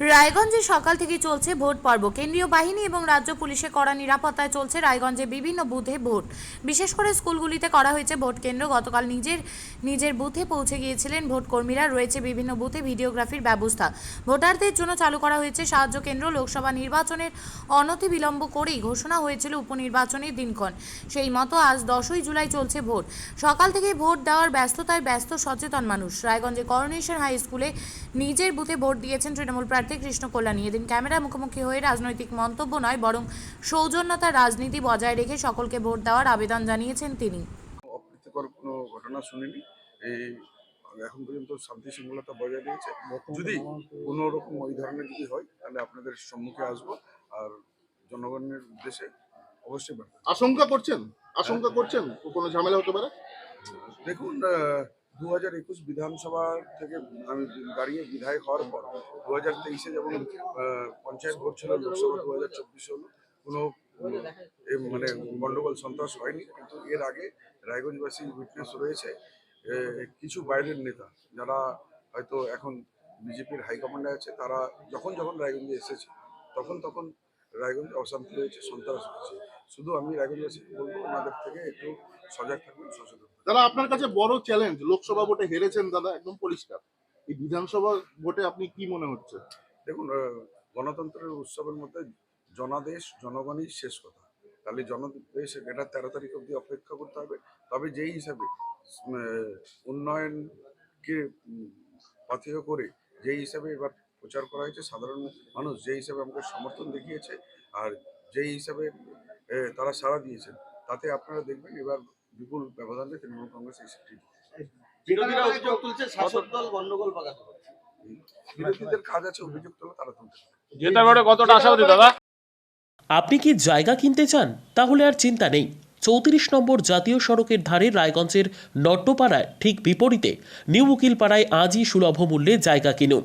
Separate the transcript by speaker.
Speaker 1: রায়গঞ্জে সকাল থেকে চলছে ভোট পর্ব। কেন্দ্রীয় বাহিনী এবং রাজ্য পুলিশে কড়া নিরাপত্তায় চলছে রায়গঞ্জে বিভিন্ন বুথে ভোট। বিশেষ করে স্কুলগুলিতে করা হয়েছে ভোট কেন্দ্র। গতকাল নিজের নিজের বুথে পৌঁছে গিয়েছিলেন ভোট কর্মীরা। রয়েছে বিভিন্ন বুথে ভিডিওগ্রাফির ব্যবস্থা। ভোটারদের জন্য চালু করা হয়েছে সাহায্য কেন্দ্র। লোকসভা নির্বাচনের অনতি বিলম্ব করেই ঘোষণা হয়েছিল উপনির্বাচনের দিনক্ষণ। সেই মতো আজ দশই জুলাই চলছে ভোট। সকাল থেকে ভোট দেওয়ার ব্যস্ততায় ব্যস্ত সচেতন মানুষ। রায়গঞ্জে করোনেশন হাই স্কুলে নিজের বুথে ভোট দিয়েছেন তৃণমূল প্রার্থী কৃষ্ণ কল্যাণী এদিন ক্যামেরা মুখোমুখি হয়ে রাজনৈতিক মন্তব্য নয় বরং সৌজন্যতার রাজনীতি বজায় রেখে সকলকে ভোট দেওয়ার আবেদন জানিয়েছেন তিনি।
Speaker 2: অপ্রীতিকর কোনো ঘটনা শুনিনি। এই এখন পর্যন্ত শান্তি শৃঙ্খলতা বজায় রয়েছে। যদি কোনো রকম ওই ধরনের যদি হয় তাহলে আপনাদের সম্মুখে আসব আর জনগণের উদ্দেশ্যে অবশ্যই
Speaker 3: আশঙ্কা করছেন? আশঙ্কা করছেন? কোনো ঝামেলা হতে পারে?
Speaker 2: দেখুন দু হাজার একুশ বিধানসভা থেকে আমি দাঁড়িয়ে বিধায়ক হওয়ার পর দু হাজার তেইশে যেমন পঞ্চায়েত ভোট ছিল, লোকসভা দু হাজার চব্বিশ হলো, কোনো মানে গন্ডগোল, সন্ত্রাস হয়নি। কিন্তু এর আগে রায়গঞ্জবাসী উইটনেস রয়েছে কিছু বাইরের নেতা যারা হয়তো এখন বিজেপির হাইকমান্ডে আছে, তারা যখন যখন রায়গঞ্জে এসেছে, তখন তখন রায়গঞ্জে অশান্তি হয়েছে সন্ত্রাস হয়েছে। শুধু আমি রায়গঞ্জবাসীকে বলব ওনাদের থেকে একটু সজাগ থাকবেন সচেতন
Speaker 3: দাদা আপনার কাছে বড় চ্যালেঞ্জ লোকসভা ভোটে হেরেছেন দাদা একদম পরিষ্কার। এই বিধানসভা ভোটে আপনি কি মনে হচ্ছে?
Speaker 2: দেখুন গণতন্ত্রের উৎসবের মধ্যে জনাদেশ জনগণই শেষ কথা। তাহলে জনদেশ এটা তেরো তারিখ অবধি অপেক্ষা করতে হবে। তবে যেই হিসাবে উন্নয়নকে পাথেয় করে যেই হিসাবে এবার প্রচার করা হয়েছে। সাধারণ মানুষ যে হিসাবে আমাকে সমর্থন দেখিয়েছে আর যেই হিসাবে তারা সাড়া দিয়েছেন তাতে আপনারা দেখবেন এবার বিপুল ব্যবধানে তৃণমূল কংগ্রেস এই সিটটি
Speaker 4: বিরোধীরা অভিযোগ তুলছে শাসক দল গন্ডগোল পাকাতে
Speaker 2: বিরোধীদের কাজ আছে অভিযোগ তোলা তারা তুলতে পারে
Speaker 5: ব্যাপারে কতটা আশাবাদী দাদা?
Speaker 6: আপনি কি জায়গা কিনতে চান? তাহলে আর চিন্তা নেই। চৌত্রিশ নম্বর জাতীয় সড়কের ধারে রায়গঞ্জের নট্টপাড়ায় ঠিক বিপরীতে নিউ উকিলপাড়ায় আজই সুলভ মূল্যে জায়গা কিনুন।